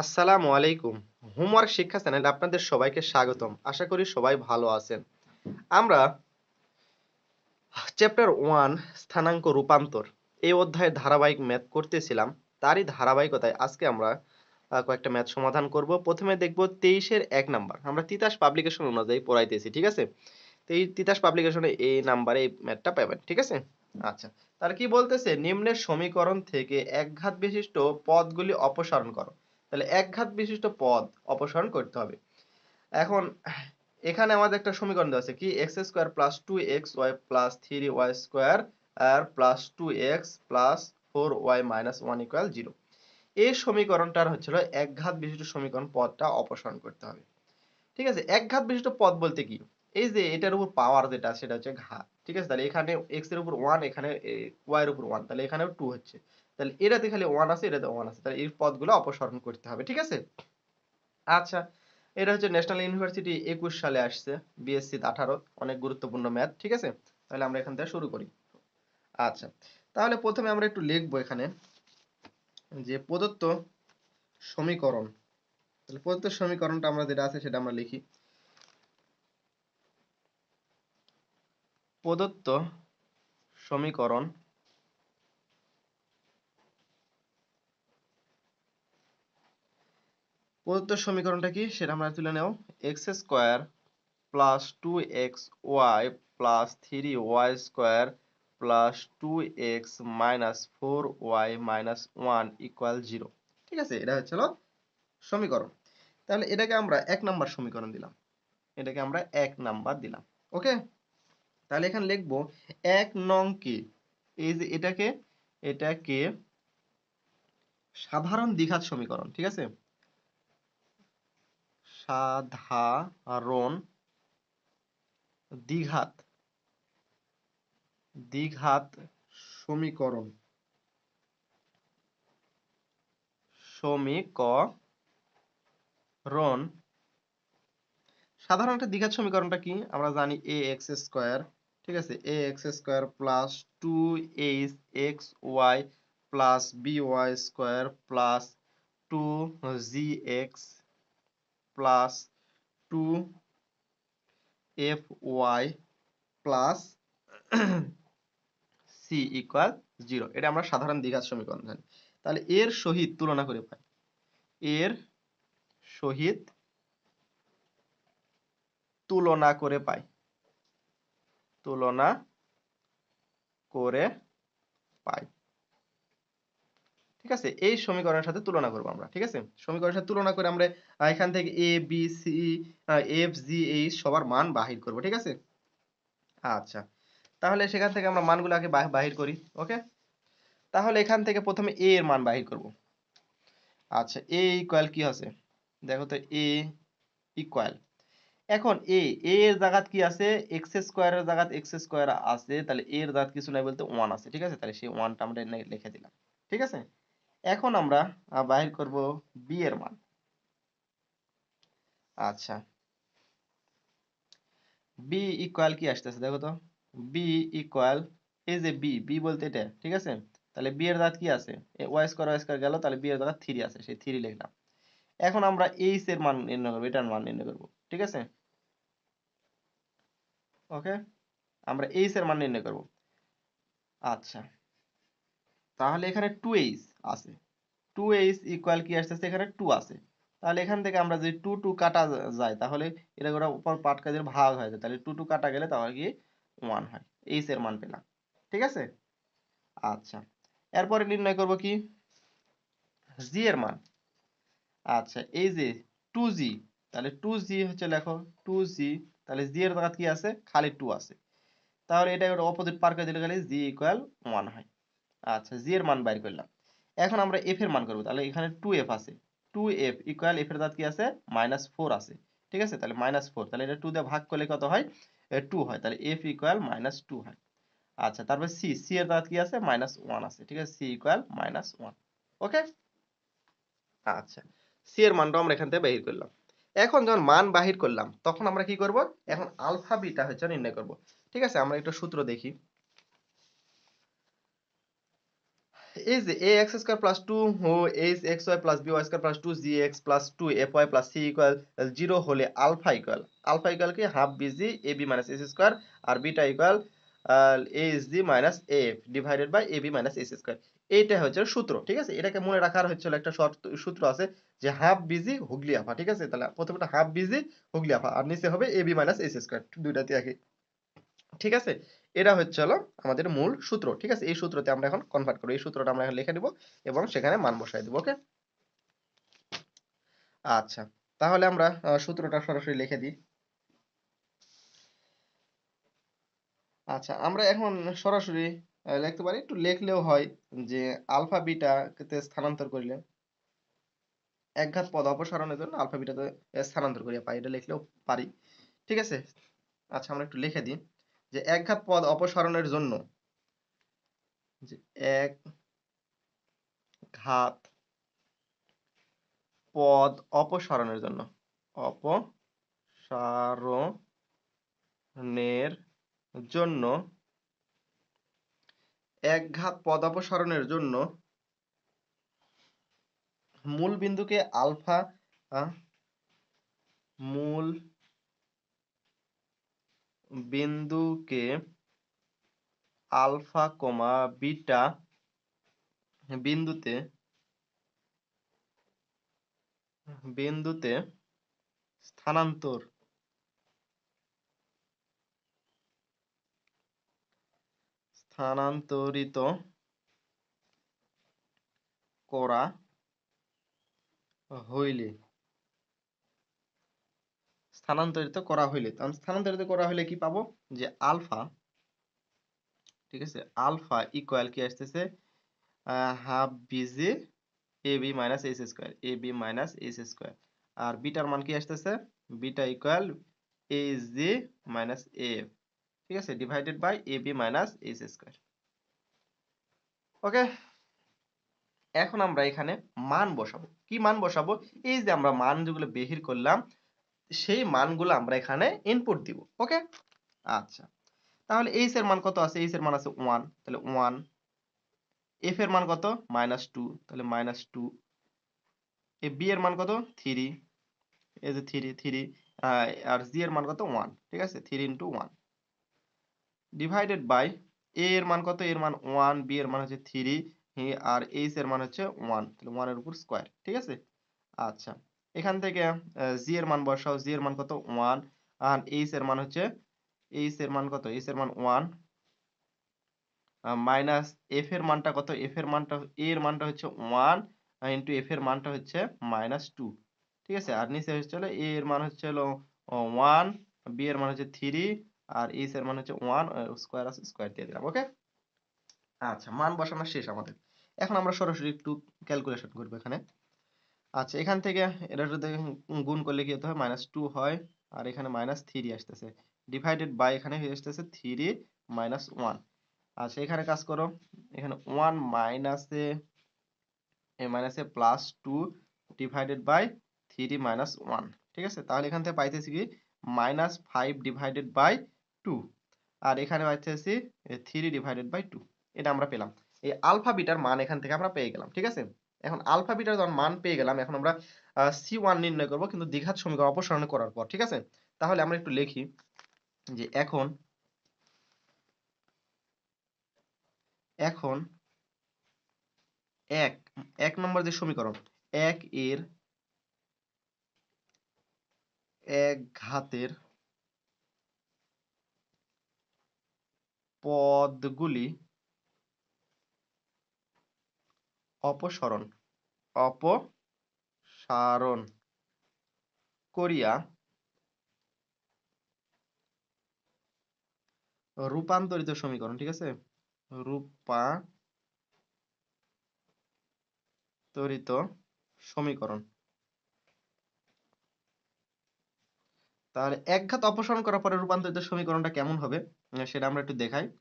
আসসালামু আলাইকুম। হোমওয়ার্ক শিক্ষা চ্যানেলে আপনাদের সবাইকে স্বাগতম। আশা করি সবাই ভালো আছেন। আমরা চ্যাপ্টার ওয়ান, স্থানাঙ্ক, রূপান্তর এই অধ্যায়ে ধারাবাহিক ম্যাথ করতেছিলাম। তারই ধারাবাহিকতায় আজকে আমরা কয়েকটা ম্যাথ সমাধান করব। প্রথমে দেখব তেইশের এক নাম্বার। আমরা তিতাস পাবলিকেশন অনুযায়ী পড়াইতেছি, ঠিক আছে? তো এই তিতাস পাবলিকেশনে এই নাম্বারে এই ম্যাথটা পাবেন, ঠিক আছে? আচ্ছা তাহলে কি বলতেছে? নিম্নের সমীকরণ থেকে একঘাত বিশিষ্ট পদগুলি অপসারণ করো। তাহলে একঘাত বিশিষ্ট পদ অপসারণ করতে হবে। এখন, এখানে আমাদের একটা সমীকরণ দেওয়া আছে কি? X square plus two X Y plus three Y square আর plus two X plus four Y minus one equal zero এই সমীকরণটার হচ্ছিল একঘাত বিশিষ্ট সমীকরণ পদটা অপসারণ করতে হবে। ঠিক আছে? একঘাত বিশিষ্ট পদ বলতে কি? এই যে এটার উপর পাওয়ার যেটা, সেটা হচ্ছে ঘাত। ঠিক আছে? তাহলে এখানে এক্সের উপর ওয়ান এখানে ওয়াই এর উপর ওয়ান তাহলে এখানেও টু হচ্ছে। তাহলে এটাতে খালি ওয়ান আছে, এটাতে ওয়ান আছে। তাহলে এই পদগুলো অপসারণ করতে হবে, ঠিক আছে? আচ্ছা এটা হচ্ছে ন্যাশনাল ইউনিভার্সিটি একুশ সালে আসছে বিএসসি আঠারো, অনেক গুরুত্বপূর্ণ ম্যাথ ঠিক আছে? তাহলে আমরা এখান থেকে শুরু করি। আচ্ছা তাহলে প্রথমে আমরা একটু লিখব এখানে যে প্রদত্ত সমীকরণ। তাহলে প্রদত্ত সমীকরণটা আমরা যেটা আছে সেটা আমরা লিখি। প্রদত্ত সমীকরণ প্রদত্ত সমীকরণটা কি? সেটা আমরা তুলে নেব। X square plus two X Y plus three Y square plus two X minus four Y minus one equal zero ঠিক আছে? এটা হচ্ছে হলো সমীকরণ। তাহলে এটাকে আমরা এক নাম্বার সমীকরণ দিলাম। এটাকে আমরা এক নাম্বার দিলাম। ওকে? তাহলে এখানে লিখব, এক নং কি? এই যে এটাকে এটাকে সাধারণ দ্বিঘাত সমীকরণ, ঠিক আছে? সাধারণ দ্বিঘাত দ্বিঘাত সমীকরণ। সমীকরণ। সাধারণ একটা দ্বিঘাত সমীকরণটা কি? আমরা জানি এ এক্স স্কোয়ার ঠিক আছে? A X square plus two H X Y plus B Y square plus two G X plus two F Y plus C equal zero এটা আমরা সাধারণ দ্বিঘাত সমীকরণ জানি। তাহলে এর সহিত তুলনা করে পাই। এর সহিত তুলনা করে পাই। তুলনা করে পাই। ঠিক আছে? এই সমীকরণের সাথে তুলনা করব আমরা, ঠিক আছে? সমীকরণের সাথে তুলনা করে আমরা এখান থেকে A B C F G H সবার মান বাহির করব, ঠিক আছে? আচ্ছা তাহলে সেখান থেকে আমরা মানগুলো আগে বাহির করি, ওকে? তাহলে এখান থেকে প্রথমে এ এর মান বাহির করব। আচ্ছা এ ইকুয়াল কি আছে? দেখো তো এ ইকুয়াল এখন এ এর জায়গাত কি আছে? এক্স স্কোয়ারের জায়গাত এক্স স্কোয়ার আছে, তাহলে এর জায়গাত কিছু নাই বলতে ওয়ান আছে, ঠিক আছে? তাহলে সেই ওয়ানটা আমরা লিখে দিলাম, ঠিক আছে? এখন আমরা বাহির করব বি এর মান। আচ্ছা। বি ইকুয়াল কি আসতেছে দেখো তো? বি ইকুয়াল এই যে বি বি বলতে এটা, ঠিক আছে? তাহলে বি এর জায়গাত কি আছে? ওয়াই স্কোয়ার ওয়াই স্কোয়ার গেল, তাহলে বি এর জায়গাত থ্রি আছে, সেই থ্রি লিখলাম। এখন আমরা এইচ এর মান নির্ণয় করব এটার মান নির্ণয় করব, ঠিক আছে? ওকে আমরা এইচ এর মান নির্ণয় করব। আচ্ছা। তাহলে এখানে টু এইচ আছে। টু এইচ ইকুয়াল কি আসতেছে? এখানে টু আছে। তাহলে এখান থেকে আমরা যদি টু টু কাটা যায়, তাহলে এটা ওরা উপর পাট কাজের ভাগ হয়ে যায়। তাহলে টু টু কাটা গেলে তাহলে কি ওয়ান হয়। এইচ এর মান পেলাম। ঠিক আছে? আচ্ছা। এরপরে নির্ণয় করব কি? জি এর মান। আচ্ছা এই যে টু জি তাহলে টু জি হচ্ছে লেখো টু জি তাহলে জি এর কি আছে? খালি টু আছে। তাহলে এটা অপোজিট পার করে দিলে গেলে জি ইকুয়াল ওয়ান হয়। আচ্ছা জি এর মান বাইর করলাম। এখন আমরা এফ এর মান করব, তাহলে এখানে টু এফ আছে। টু এফ ইকুয়াল এফ এর দাঁত কি আছে? মাইনাস ফোর আছে। ঠিক আছে? তাহলে মাইনাস ফোর তাহলে এটা টু দিয়ে ভাগ করলে কত হয়? টু হয়। তাহলে এফ ইকুয়াল মাইনাস টু হয়। আচ্ছা তারপর সি সি এর দাঁত কি আছে? মাইনাস ওয়ান আছে। ঠিক আছে? C equal minus one okay আচ্ছা সি এর মানটা আমরা এখান থেকে বাহির করলাম। এখন যখন মান বাহির করলাম, তখন আমরা কি করব? এখন আলফা বিটা হচ্ছে নির্ণয় করব। ঠিক আছে? আমরা একটা সূত্র দেখি। A two O H X Y plus B Y square plus two G X plus two F Y plus C equal zero হলে আলফা ইকুয়াল আলফা ইকুয়াল কি half B G A B minus S square R beta equal H D minus A F divided by A B minus S square এইটা হচ্ছে সূত্র, ঠিক আছে? এটাকে মনে রাখার হচ্ছে একটা সূত্র আছে যে হাফ বিজি হুগলি আফা ঠিক আছে? তাহলে প্রথমটা হাফ বিজি হুগলি আফা আর নিচে হবে A B minus S square দুইটাতে একই, ঠিক আছে? এটা হচ্ছে হলো আমাদের মূল সূত্র, ঠিক আছে? এই সূত্রতে আমরা এখন কনভার্ট করব। এই সূত্রটা আমরা এখন লিখে দিব এবং সেখানে মান বসাই দেব ওকে আচ্ছা তাহলে আমরা সূত্রটা সরাসরি লিখে দিই। আচ্ছা আমরা এখন সরাসরি লিখতে পারি। একটু লিখলেও হয় যে আলফা বিটাতে স্থানান্তর করলে একঘাত পদ অপসারণের জন্য আলফা বিটাতে স্থানান্তর করিয়া পাই। এটা লিখলেও পারি, ঠিক আছে? আচ্ছা আমরা একটু লিখে দিই। যে এক একঘাত পদ অপসারণের জন্য যে এক ঘাত পদ অপসারণের জন্য অপসারণের জন্য একঘাত পদ অপসারণের জন্য মূল বিন্দুকে আলফা মূল বিন্দুকে আলফা কমা বিটা বিন্দুতে বিন্দুতে স্থানান্তর। স্থানান্তরিত করা হইলে স্থানান্তরিত করা হইলে, তাহলে স্থানান্তরিত করা হইলে কি পাবো? যে আলফা, ঠিক আছে, আলফা ইকুয়াল কি আসতেছে? Half B G A B minus H square A B minus H square আর বিটার মান কি আসতেছে? Beta equal H G minus A ঠিক আছে divided by A B minus H square okay এখন আমরা এখানে মান বসাবো। কি মান বসাবো? এই যে আমরা মান যেগুলো বের করলাম সেই মানগুলো আমরা এখানে ইনপুট দিব ওকে আচ্ছা তাহলে এইচ এর মান কত আছে? এইচ এর মান আছে ওয়ান তাহলে ওয়ান এফ এর মান কত? মাইনাস টু তাহলে মাইনাস টু এ বি এর মান কত? থ্রি এই যে থ্রি থ্রি আর জি এর মান কত? ওয়ান ঠিক আছে? Three into one divided by A এর মান কত? এর মান ওয়ান বি এর মান হচ্ছে থ্রি আর এইচ এর মান হচ্ছে ওয়ান তাহলে ওয়ানের উপর স্কোয়ার ঠিক আছে? আচ্ছা এখান থেকে জি এর মান বসাও জি এর মান কত? ওয়ান আর এইচ এর মান হচ্ছে এইচ এর মান কত? এইচ এর মান ওয়ান মাইনাস এফ এর মানটা কত? এফ এর মানটা এ এর মানটা হচ্ছে ওয়ান ইন্টু এফ এর মানটা হচ্ছে মাইনাস টু ঠিক আছে? আর নিচে হচ্ছে এ এর মান হচ্ছে হলো ওয়ান বি এর মান হচ্ছে থ্রি আর এইচ এর মান হচ্ছে ওয়ান স্কোয়ার আছে স্কোয়ার দিয়ে দিলাম ওকে আচ্ছা মান বসানো শেষ আমাদের। এখন আমরা সরাসরি একটু ক্যালকুলেশন করব এখানে। আচ্ছা এখান থেকে এটা যদি গুণ করলে কি হতে হয়? মাইনাস টু হয়, আর এখানে মাইনাস থ্রি আসতেছে। ডিভাইডেড বাই এখানে আসতেছে থ্রি মাইনাস ওয়ান আচ্ছা এখানে কাজ করো। এখানে ওয়ান মাইনাসে এ মাইনাসে plus two divided by three minus one ঠিক আছে? তাহলে এখান থেকে পাইতেছি কি? Minus five divided by two আর এখানে পাইতেছি থ্রি ডিভাইডেড বাই টু এটা আমরা পেলাম। এই আলফা বিটার মান এখান থেকে আমরা পেয়ে গেলাম। ঠিক আছে? এখন আলফা বিটার যখন মান পেয়ে গেলাম, এখন আমরা সি ওয়ান নির্ণয় করব, কিন্তু দ্বিঘাত সমীকরণ অপসারণ করার পর, ঠিক আছে? তাহলে আমরা একটু লিখি যে এখন এখন এক এক নম্বর যে সমীকরণ, এক এর এক ঘাতের পদগুলি অপসরণ। অপসারণ করিয়া রূপান্তরিত সমীকরণ, ঠিক আছে? রূপান্তরিত সমীকরণ। তাহলে একঘাত অপসারণ করার পরে রূপান্তরিত সমীকরণটা কেমন হবে? সেটা আমরা একটু দেখাই।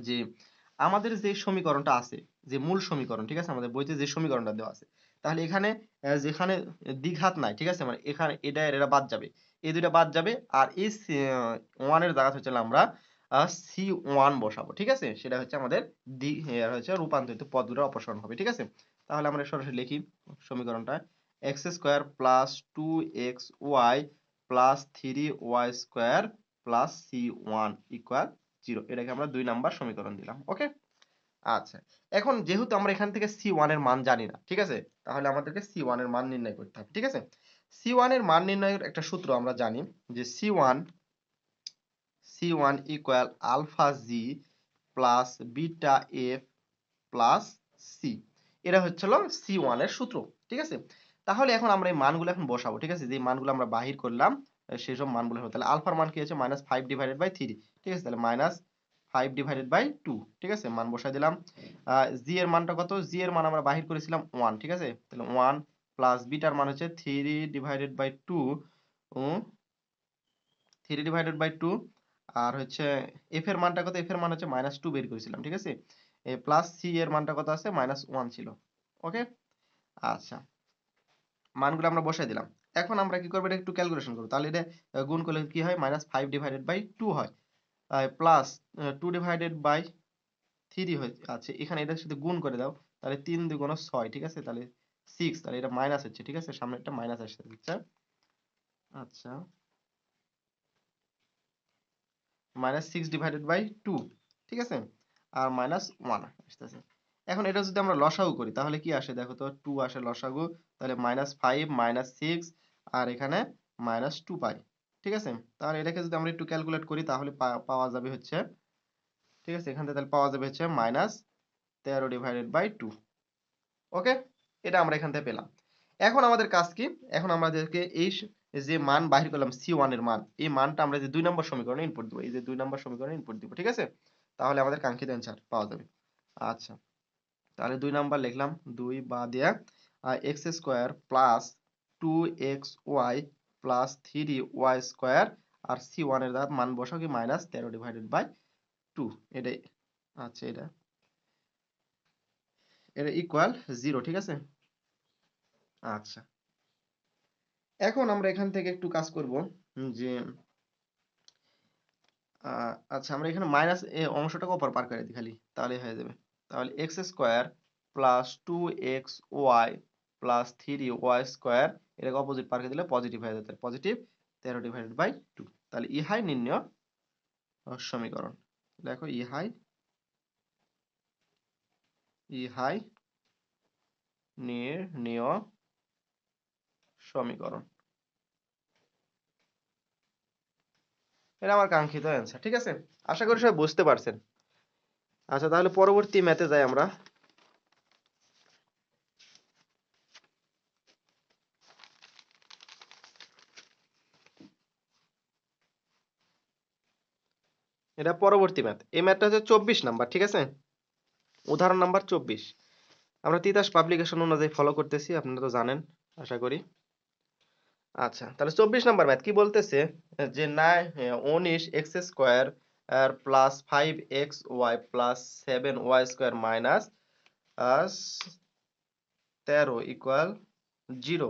যে আমাদের যে সমীকরণটা আছে, যে মূল সমীকরণ, ঠিক আছে? আমাদের বইতে যে সমীকরণটা দেওয়া আছে, তাহলে এখানে যেখানে দ্বিঘাত নাই, ঠিক আছে? মানে এখানে এটা এটা বাদ যাবে। এই দুইটা বাদ যাবে আর এই ওয়ানের জায়গা হচ্ছে আমরা সি ওয়ান বসাবো, ঠিক আছে? সেটা হচ্ছে আমাদের দ্বি হচ্ছে রূপান্তরিত পদ দুটো অপসারণ হবে, ঠিক আছে? তাহলে আমরা সরাসরি লিখি সমীকরণটা। X square plus two X Y plus three Y square plus C one equal zero. এটাকে আমরা দুই নাম্বার সমীকরণ দিলাম, ওকে? আচ্ছা এখন যেহেতু আমরা এখান থেকে সি এর মান জানি না, ঠিক আছে? তাহলে আমাদেরকে সি এর মান নির্ণয় করতে হবে, ঠিক আছে? সি এর মান নির্ণয়ের একটা সূত্র আমরা জানি যে C one C one equal alpha G plus beta F plus C এটা হচ্ছিল সি এর সূত্র, ঠিক আছে? তাহলে এখন আমরা এই মানগুলো এখন বসাবো, ঠিক আছে? যে মানগুলো আমরা বাহির করলাম সেই সব মানগুলো হবে। তাহলে আলফার মান কি হচ্ছে minus five divided by three ঠিক আছে? তাহলে minus five divided by two ঠিক আছে? মান বসাই দিলাম। জি এর মানটা কত? জি এর মান আমরা বাহির করেছিলাম ওয়ান ঠিক আছে? তাহলে ওয়ান প্লাস বিটার মান হচ্ছে three divided by two three divided by two আর হচ্ছে এফ এর মানটা কত? এফ এর মান হচ্ছে মাইনাস টু বের করেছিলাম। ঠিক আছে? প্লাস সি এর মানটা কত আছে? মাইনাস ওয়ান ছিল। ওকে আচ্ছা। মানগুলো আমরা বসাই দিলাম। এখন আমরা কি করব? এটা একটু ক্যালকুলেশন করব। তাহলে এটা গুণ করলে কি হয়? Minus five divided by two হয়। Plus two divided by three হয় আচ্ছা এখানে এটার সাথে গুণ করে দাও। তাহলে তিন দুগুণ ছয়, ঠিক আছে? তাহলে সিক্স তাহলে এটা মাইনাস হচ্ছে, ঠিক আছে? সামনে একটা মাইনাস আসছে দিচ্ছে আচ্ছা। Minus six divided by two ঠিক আছে? আর মাইনাস ওয়ান আসতেছে। এখন এটা যদি আমরা লসাগু করি, তাহলে কি আসে? দেখো তো টু আসে লসাগু। তাহলে মাইনাস ফাইভ মাইনাস সিক্স আর এখানে মাইনাস টু পাই। ঠিক আছে? তাহলে এটাকে যদি আমরা একটু ক্যালকুলেট করি, তাহলে পাওয়া যাবে হচ্ছে, ঠিক আছে? এখান থেকে তাহলে পাওয়া যাবে হচ্ছে মাইনাস তেরো ডিভাইডেড বাই টু ওকে এটা আমরা এখান থেকে পেলাম। এখন আমাদের কাজ কি? এখন আমাদেরকে এই যে মান বাহির করলাম সি ওয়ানের মান, এই মানটা আমরা যে দুই নম্বর সমীকরণে ইনপুট দিব, এই যে দুই নম্বর সমীকরণে ইনপুট দিব, ঠিক আছে? তাহলে আমাদের কাঙ্ক্ষিত অ্যান্সার পাওয়া যাবে। আচ্ছা। তাহলে দুই নাম্বার লিখলাম, দুই বা দেয়া X square plus two X Y plus আর মান বসাও কি মাইনাস তেরো ডিভাইডেড বাই টু এটাই আচ্ছা এটা। এটা ইকুয়াল ঠিক আছে? আচ্ছা। এখন আমরা এখান থেকে একটু কাজ করব যে আচ্ছা আমরা এখানে মাইনাস এ অংশটাকে অপর পার করে দিই খালি তাহলে হয়ে যাবে। তাহলে X square plus two X Y plus three Y square এটাকে অপোজিট পার্কে দিলে পজিটিভ হয়ে যেতে পজিটিভ তেরো ডিভাইডেড বাই টু তাহলে ইহাই নির্ণয় সমীকরণ। দেখো ইহাই ইহাই নির্ণয় সমীকরণ। এটা আমার কাঙ্ক্ষিত অ্যান্সার ঠিক আছে? আশা করি সবাই বুঝতে পারছেন। আচ্ছা তাহলে পরবর্তী ম্যাথে যাই আমরা। এটা পরবর্তী ম্যাথ এই ম্যাথটা হচ্ছে চব্বিশ নাম্বার ঠিক আছে? উদাহরণ নাম্বার চব্বিশ। আমরা তিতাস পাবলিকেশন অনুযায়ী ফলো করতেছি, আপনারা তো জানেন, আশা করি। আচ্ছা তাহলে চব্বিশ নাম্বার ম্যাথ কি বলতেছে? যে নাই, উনিশ এক্স স্কোয়ার আর plus five X Y plus seven Y square minus তেরো ইকুয়াল জিরো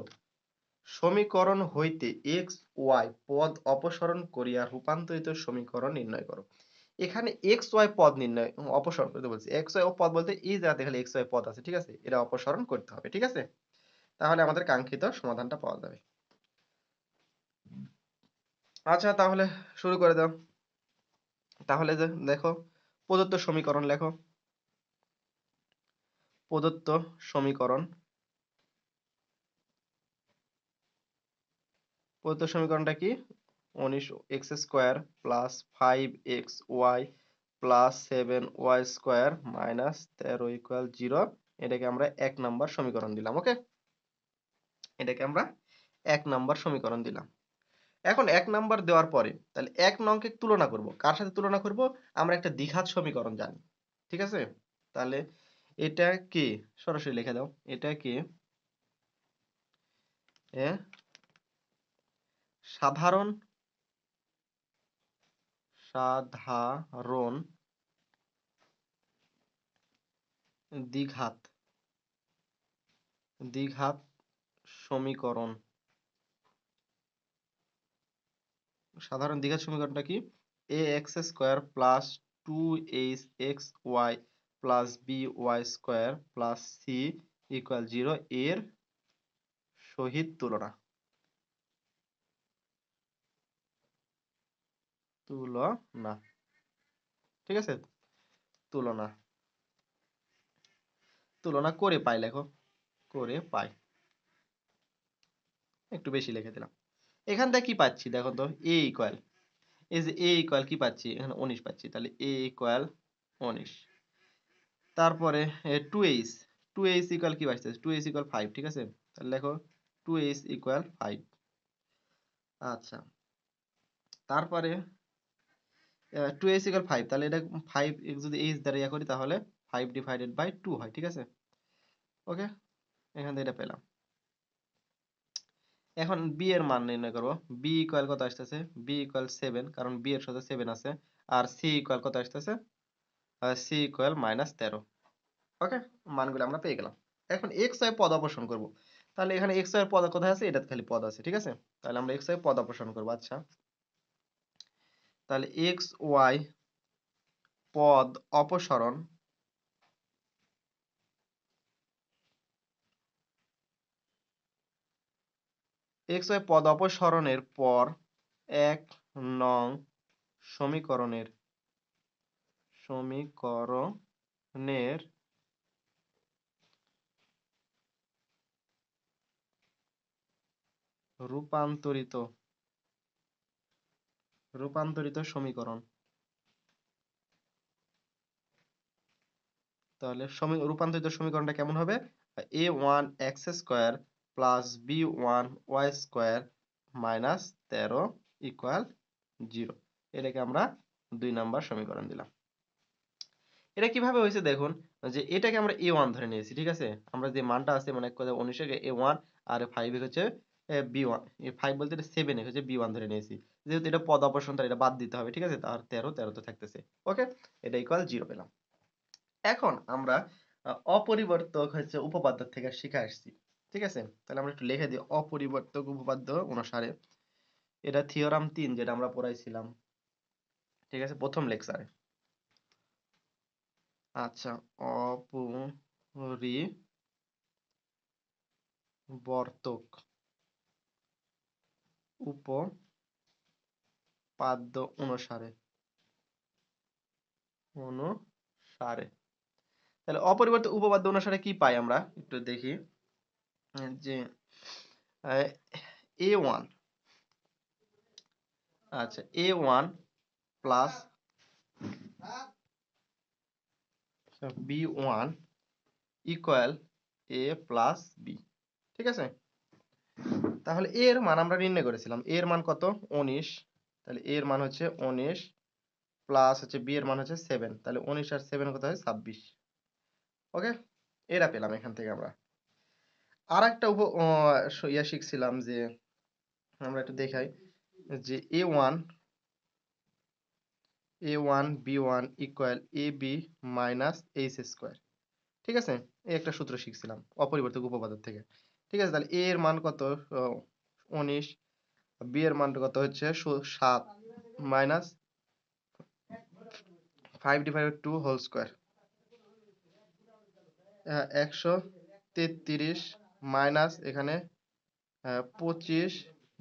সমীকরণ হইতে এক্স ওয়াই পদ অপসরণ করিয়া রূপান্তরিত সমীকরণ নির্ণয় করো। এখানে এক্স ওয়াই পদ নির্ণয় অপসরণ করতে বলছি। এক্স ওয়াই পদ বলতে এই জায়গাতে খালি এক্স ওয়াই পদ আছে, ঠিক আছে? এটা অপসরণ করতে হবে, ঠিক আছে? তাহলে আমাদের কাঙ্ক্ষিত সমাধানটা পাওয়া যাবে। আচ্ছা তাহলে শুরু করে দাও। তাহলে দেখো, প্রদত্ত সমীকরণ লেখো। প্রদত্ত সমীকরণ। প্রদত্ত সমীকরণটা কি? উনিশ X square plus five X Y plus seven Y square minus তেরো ইকুয়াল জিরো। এটাকে আমরা এক নাম্বার সমীকরণ দিলাম, ওকে? এটাকে আমরা এক নাম্বার সমীকরণ দিলাম। এখন এক নাম্বার দেওয়ার পরে তাহলে এক নংকে তুলনা করব। কার সাথে তুলনা করব? আমরা একটা দ্বিঘাত সমীকরণ জানি, ঠিক আছে? তাহলে এটা কি? সরাসরি লিখে দাও, এটা কি? সাধারণ সাধারণ দ্বিঘাত দ্বিঘাত সমীকরণ। সাধারণ দ্বিঘাত সমীকরণটা কি? A x square plus two h x y plus b y square plus c equal zero এর সহিত তুলনা। তুলনা ঠিক আছে? তুলনা তুলনা করে পাই লেখো। করে পাই। একটু বেশি লিখে দিলাম। এখান থেকে কি পাচ্ছি? দেখো তো, এ ইকুয়াল এই যে এ ইকুয়াল কি পাচ্ছি? এখানে উনিশ পাচ্ছি। তাহলে এ ইকুয়াল উনিশ। তারপরে two h two h equal কি পাচ্ছে? টু এইচ ইকুয়াল ফাইভ ঠিক আছে? তাহলে দেখো টু এইচ ইকুয়াল ফাইভ আচ্ছা। তারপরে টু এইচ ইকুয়াল ফাইভ তাহলে এটা ফাইভ যদি এইচ দ্বারা ইয়া করি, তাহলে ফাইভ ডিভাইডেড বাই টু হয়, ঠিক আছে? ওকে এখান থেকে এটা পেলাম। এখন বি এর মান নির্ণয় করব। বি ইকুয়াল কত আসতেছে? বি ইকুয়াল সেভেন কারণ বি এর সাথে সেভেন আছে, আর সি ইকুয়াল কত আসতেছে? সি ইকুয়াল মাইনাস তেরো। ওকে মানগুলো আমরা পেয়ে গেলাম। এখন এক্স ওয়াই পদ অপসারণ করব। তাহলে এখানে এক্স ওয়াই পদ কোথায় আছে? এটাতে খালি পদ আছে, ঠিক আছে? তাহলে আমরা এক্স ওয়াই পদ অপসারণ করব। আচ্ছা। তাহলে এক্স ওয়াই পদ অপসরণ এক্স ওয়াই পদ অপসরণের পর এক নং সমীকরণের সমীকরণের রূপান্তরিত রূপান্তরিত সমীকরণ। তাহলে রূপান্তরিত সমীকরণটা কেমন হবে? A one x square plus b one y square minus তেরো ইকুয়াল জিরো এটাকে আমরা দুই নাম্বার সমীকরণ দিলাম। এটা কীভাবে হয়েছে দেখুন, যে এটাকে আমরা এ ওয়ান ধরে নিয়েছি, ঠিক আছে? আমরা যে মানটা আছে মানে উনিশে এ ওয়ান আর ফাইভ হচ্ছে বি ওয়ান ফাইভ বলতে এটা সেভেন হচ্ছে বি ধরে নিয়েছি। যেহেতু এটা পদ অপসারণ তার এটা বাদ দিতে হবে, ঠিক আছে? তার, তেরো তেরোতে থাকতেছে। ওকে এটা ইকুয়াল জিরো পেলাম। এখন আমরা অপরিবর্তক হচ্ছে উপপাদ্য থেকে শিখে আসছি, ঠিক আছে? তাহলে আমরা একটু লিখে দিই, অপরিবর্তক উপপাদ্য অনুসারে। এটা থিওরাম তিন, যেটা আমরা পড়াইছিলাম, ঠিক আছে? প্রথম লেকচারে আচ্ছা অপরিবর্তক উপপাদ্য অনুসারে। অনুসারে তাহলে অপরিবর্তিত উপপাদ্য অনুসারে কি পাই আমরা? একটু দেখি। যে এ ওয়ান। আচ্ছা a one plus b one equal a plus b. ঠিক আছে? তাহলে এ এর মান আমরা নির্ণয় করেছিলাম। এর মান কত? উনিশ। তাহলে এর মান হচ্ছে উনিশ প্লাস হচ্ছে বি এর মান হচ্ছে সেভেন তাহলে উনিশ আর সেভেন কত হয়? ছাব্বিশ। ওকে এরা পেলাম এখান থেকে আমরা। আর একটা উপ ইয়া শিখছিলাম যে, আমরা একটু দেখাই যে a one a one b one equal a b minus h square ঠিক আছে? এই একটা সূত্র শিখছিলাম, অপরিবর্তক উপপাদ্য থেকে। ঠিক আছে? তাহলে এর মান কত? উনিশ। বি এর মান কত হচ্ছে? সাত minus five divided two whole square একশো তেত্রিশ মাইনাস এখানে পঁচিশ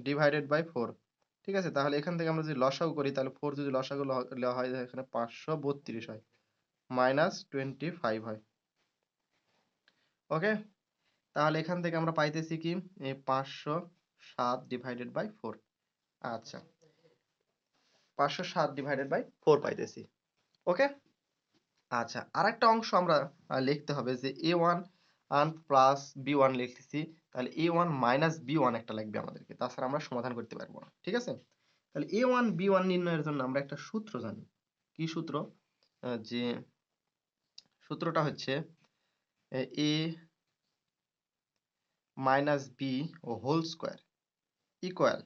ডিভাইডেড বাই ফোর ঠিক আছে? তাহলে এখান থেকে আমরা যদি লসাগু করি, তাহলে ফোর যদি লসাগু দেওয়া হয় এখানে পাঁচশো বত্রিশ হয়। মাইনাস টোয়েন্টি ফাইভ হয়। ওকে তাহলে এখান থেকে আমরা পাইতেছি কি? পাঁচশো সাত ডিভাইডেড বাই ফোর আচ্ছা। পাঁচশো সাত ডিভাইডেড বাই ফোর পাইতেছি। ওকে আচ্ছা আর একটা অংশ আমরা লিখতে হবে যে a one plus b one লিখতেছি, তাহলে a one minus b one একটা লাগবে আমাদেরকে। তাছাড়া আমরা সমাধান করতে পারব না, ঠিক আছে? তাহলে এ ওয়ান বি ওয়ান নির্ণয়ের জন্য আমরা একটা সূত্র জানি। কি সূত্র? যে সূত্রটা হচ্ছে এ মাইনাস বি ও হোল স্কোয়ার ইকুয়াল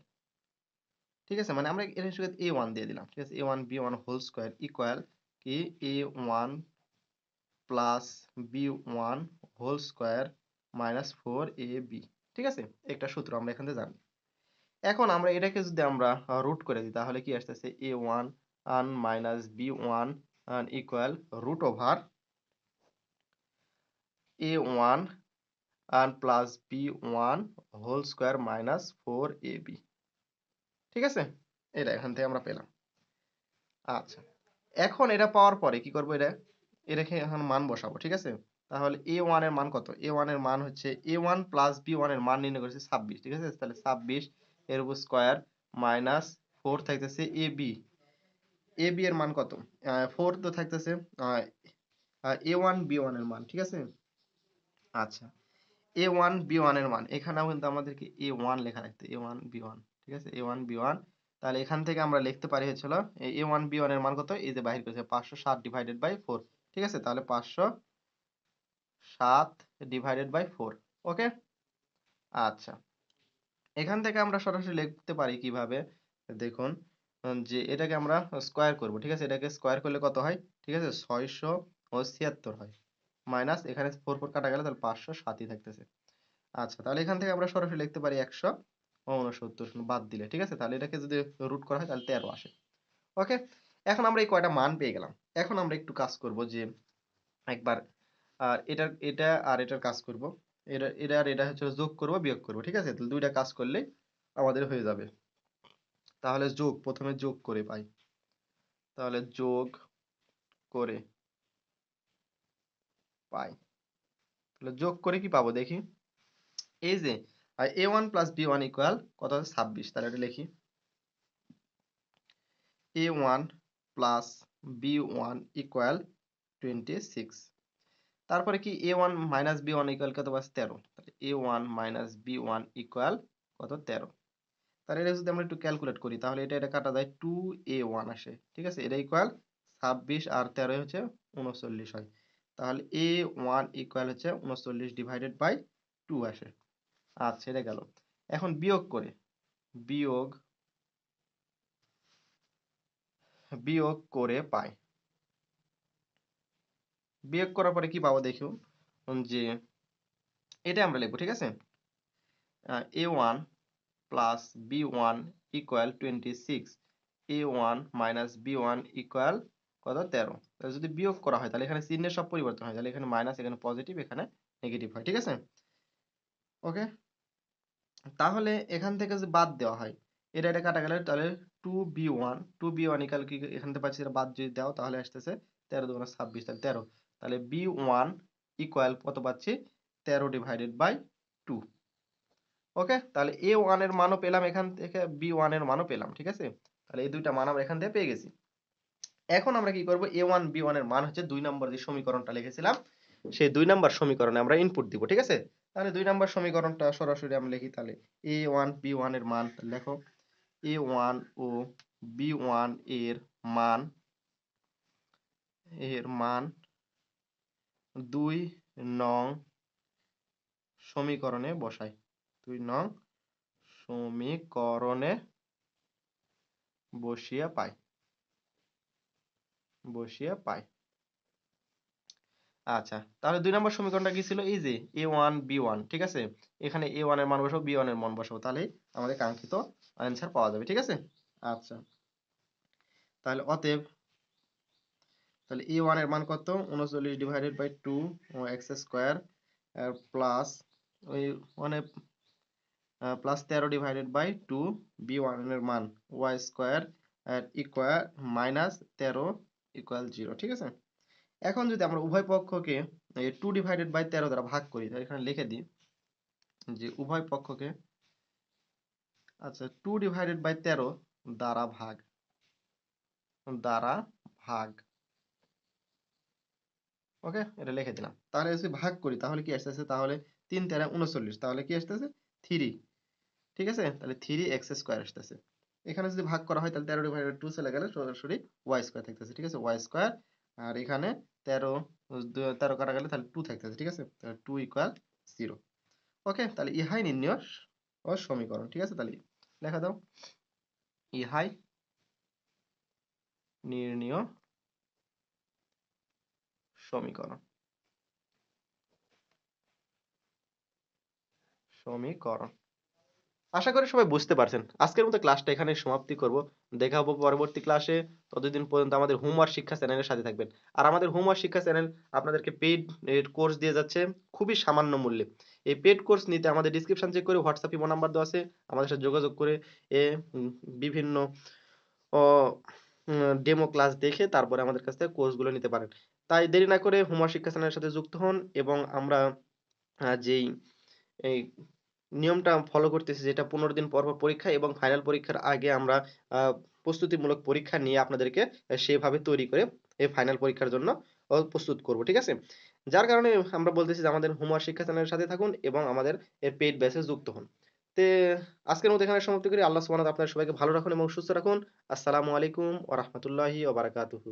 ঠিক আছে? মানে আমরা এর হিসেবে এ ওয়ান দিয়ে দিলাম। ঠিক আছে? A one b one whole square equal কি? A one plus b one whole square minus four a b ঠিক আছে? একটা সূত্র আমরা এখান থেকে জানি। এখন আমরা এটাকে যদি আমরা রুট করে দিই, তাহলে কি আসতেছে? এ one An minus b one equal root over a one and plus b one whole square minus four a b ঠিক আছে? এটা এখান থেকে আমরা পেলাম। আচ্ছা। এখন এটা পাওয়ার পরে কি করব এটা? এটাকে এখন মান বসাবো, ঠিক আছে? তাহলে এ ওয়ানের মান কত? এ ওয়ানের মান হচ্ছে এ ওয়ান প্লাস বি মান নির্ণয় করেছে ছাব্বিশ, ঠিক আছে? তাহলে ছাব্বিশ এর উপর স্কোয়ার মাইনাস ফোর থাকতেছে এ বি এ বি এর মান কত? ফোর তো থাকতেছে এ ওয়ান বি ওয়ানের মান, ঠিক আছে? আচ্ছা। এ ওয়ান বি ওয়ানের মান। এখানেও কিন্তু আমাদেরকে এ ওয়ান লেখা রাখতে এ ওয়ান বি ওয়ান ঠিক আছে? এ ওয়ান বি ওয়ান তাহলে এখান থেকে আমরা লিখতে পারি হচ্ছিল এ ওয়ান বি ওয়ানের মান কত? এই যে বাহির করেছে, পাঁচশো সাত ডিভাইডেড বাই ফোর ঠিক আছে? তাহলে পাঁচশো সাত ডিভাইডেড বাই ফোর ওকে আচ্ছা। এখান থেকে আমরা সরাসরি লিখতে পারি কীভাবে? দেখুন যে এটাকে আমরা স্কোয়ার করব, ঠিক আছে? এটাকে স্কোয়ার করলে কত হয়? ঠিক আছে? ছয়শো ও ছিয়াত্তর হয়। মাইনাস এখানে ফোর ফোর কাটা গেলে তাহলে পাঁচশো সাতই থাকতেছে। আচ্ছা তাহলে এখান থেকে আমরা সরাসরি লিখতে পারি একশো উনসত্তর বাদ দিলে, ঠিক আছে? তাহলে এটাকে যদি রুট করা হয় তাহলে তেরো আসে। ওকে এখন আমরা এই কয়টা মান পেয়ে গেলাম। এখন আমরা একটু কাজ করব যে একবার আর এটার এটা আর এটার কাজ করব। এটা এটা আর এটা হচ্ছে যোগ করব, বিয়োগ করব, ঠিক আছে? তাহলে দুইটা কাজ করলেই আমাদের হয়ে যাবে। তাহলে যোগ, প্রথমে যোগ করে পাই। তাহলে যোগ করে পাই। তাহলে যোগ করে কি পাবো দেখি? এই যে a one plus b one equal কত আছে? ছাব্বিশ। তাহলে এটা লিখি। A one plus b one equal twenty six তারপরে কি a one minus b one equal কত পাচ্ছে? তেরো। তাহলে a one minus b one equal কত? তেরো। তাহলে এটা যদি আমরা একটু ক্যালকুলেট করি, তাহলে এটা এটা কাটা যায় টু এ ওয়ান আসে। ঠিক আছে? এটা ইকুয়াল ছাব্বিশ আর তেরো হচ্ছে উনচল্লিশ হয়। তাহলে এ ওয়ান ইকুয়াল হচ্ছে উনচল্লিশ ডিভাইডেড বাই টু আসে। আচ্ছা এটা গেল। এখন বিয়োগ করে। বিয়োগ বিয়োগ করে পাই। বিয়োগ করার পরে কি পাবো দেখুন যে এটা আমরা লিখব, ঠিক আছে? A one plus b one equal twenty six a one minus b one equal কত? তেরো। যদি বিয়োগ করা হয়, তাহলে এখানে চিহ্নের সব পরিবর্তন হয়। তাহলে এখানে মাইনাস এখানে পজিটিভ এখানে নেগেটিভ হয়, ঠিক আছে? ওকে তাহলে এখান থেকে যদি বাদ দেওয়া হয়, এটা এটা কাটা গেলে তাহলে two b one two b one equal কি এখান থেকে পাচ্ছি বাদ যদি দাও, তাহলে আসতেছে তেরো দু ছাব্বিশ, তাহলে তেরো। তাহলে বি ওয়ান ইকুয়াল কত পাচ্ছি? তেরো ডিভাইডেড বাই টু ওকে তাহলে এ ওয়ানের মানও পেলাম, এখান থেকে বি ওয়ানের মানও পেলাম, ঠিক আছে? তাহলে এই দুইটা মান আমরা এখান থেকে পেয়ে গেছি। এখন আমরা কি করব? এ ওয়ান বি ওয়ানের মান হচ্ছে দুই নম্বর যে সমীকরণটা লিখেছিলাম, সেই দুই নম্বর সমীকরণে আমরা ইনপুট দিব, ঠিক আছে? তাহলে দুই নম্বর সমীকরণটা সরাসরি আমি লিখি, তাহলে এ ওয়ান বি ওয়ানের মান লেখো এ ওয়ান ও বি ওয়ানের মান এর মান দুই নং সমীকরণে বসাই, দুই নং সমীকরণে বসিয়ে পাই। বসিয়ে পাই আচ্ছা তাহলে দুই নম্বর সমীকরণটা কি ছিল? এই যে এ ওয়ান বি ওয়ান ঠিক আছে? এখানে এ ওয়ানের মান বসাবো বি ওয়ানের মান বসাবো তাহলে আমাদের কাঙ্ক্ষিত অ্যান্সার পাওয়া যাবে, ঠিক আছে? আচ্ছা তাহলে অতএব, তাহলে এ ওয়ানের মান কত? উনচল্লিশ divided by two x square plus ওই মানে প্লাস তেরো ডিভাইডেড বাই টু বি ওয়ানের মান ওয়াই স্কোয়ার ইকুয়াল মাইনাস তেরো ইকুয়াল জিরো ঠিক আছে? এখন যদি আমরা উভয় পক্ষকে টু ডিভাইডেড বাই তেরো দ্বারা ভাগ করি, তাহলে এখানে লিখে দিই যে উভয় পক্ষকে আচ্ছা টু ডিভাইডেড বাই তেরো দ্বারা ভাগ দ্বারা ভাগ। ওকে এটা লিখে দিলাম। তাহলে যদি ভাগ করি, তাহলে কি আসতেছে? তাহলে তিন তেরো উনচল্লিশ, তাহলে কি আসতেছে? থ্রি ঠিক আছে? তাহলে থ্রি এক্স স্কোয়ার আসতেছে। এখানে যদি ভাগ করা হয়, তাহলে তেরো ডিভাইডেড টু চলে গেলে সরাসরি ওয়াই স্কোয়ার থাকতেছে, ঠিক আছে? ওয়াই স্কোয়ার আর এখানে তেরো তেরো কাটা গেলে তাহলে টু থাকতেছে, ঠিক আছে? টু ইকুয়াল জিরো ওকে তাহলে ইহাই নির্ণয় ও সমীকরণ, ঠিক আছে? তাহলে লেখা দাও। ইহাই নির্ণয় সমীকরণ। সমীকরণ। আশা করি সবাই বুঝতে পারছেন। আজকের মতো ক্লাসটা এখানে সমাপ্তি করব। দেখা হব পরবর্তী ক্লাসে। ততদিন পর্যন্ত আমাদের হোমওয়ার্ক শিক্ষা চ্যানেলের সাথে থাকবেন। আর আমাদের হোমওয়ার্ক শিক্ষা চ্যানেল আপনাদেরকে পেইড কোর্স দিয়ে যাচ্ছে খুবই সামান্য মূল্যে। এই পেড কোর্স নিতে আমাদের ডিসক্রিপশন চেক করে হোয়াটসঅ্যাপ ইমো নাম্বার দেওয়া আছে। আমাদের সাথে যোগাযোগ করে এ বিভিন্ন ডেমো ক্লাস দেখে তারপরে আমাদের কাছ থেকে কোর্সগুলো নিতে পারেন। তাই দেরি না করে হোমওয়ার্ক শিক্ষা চ্যানেলের সাথে যুক্ত হন এবং আমরা যেই, এই নিয়মটা ফলো করতেছি যেটা পনেরো দিন পর পর পরীক্ষা এবং ফাইনাল পরীক্ষার আগে আমরা প্রস্তুতিমূলক পরীক্ষা নিয়ে আপনাদেরকে সেভাবে তৈরি করে এই ফাইনাল পরীক্ষার জন্য প্রস্তুত করব, ঠিক আছে? যার কারণে আমরা বলতেছি যে আমাদের হোমওয়ার্ক শিক্ষা চ্যানেলের সাথে থাকুন এবং আমাদের পেইড ব্যাচে যুক্ত হন। তে, আজকের মতো এখানে সমাপ্তি করি। আল্লাহ সুবহানাহু ওয়া তাআলা সবাইকে ভালো রাখুন এবং সুস্থ রাখুন। আসসালামু আলাইকুম ওয়া রাহমাতুল্লাহি ওয়া বারাকাতুহু।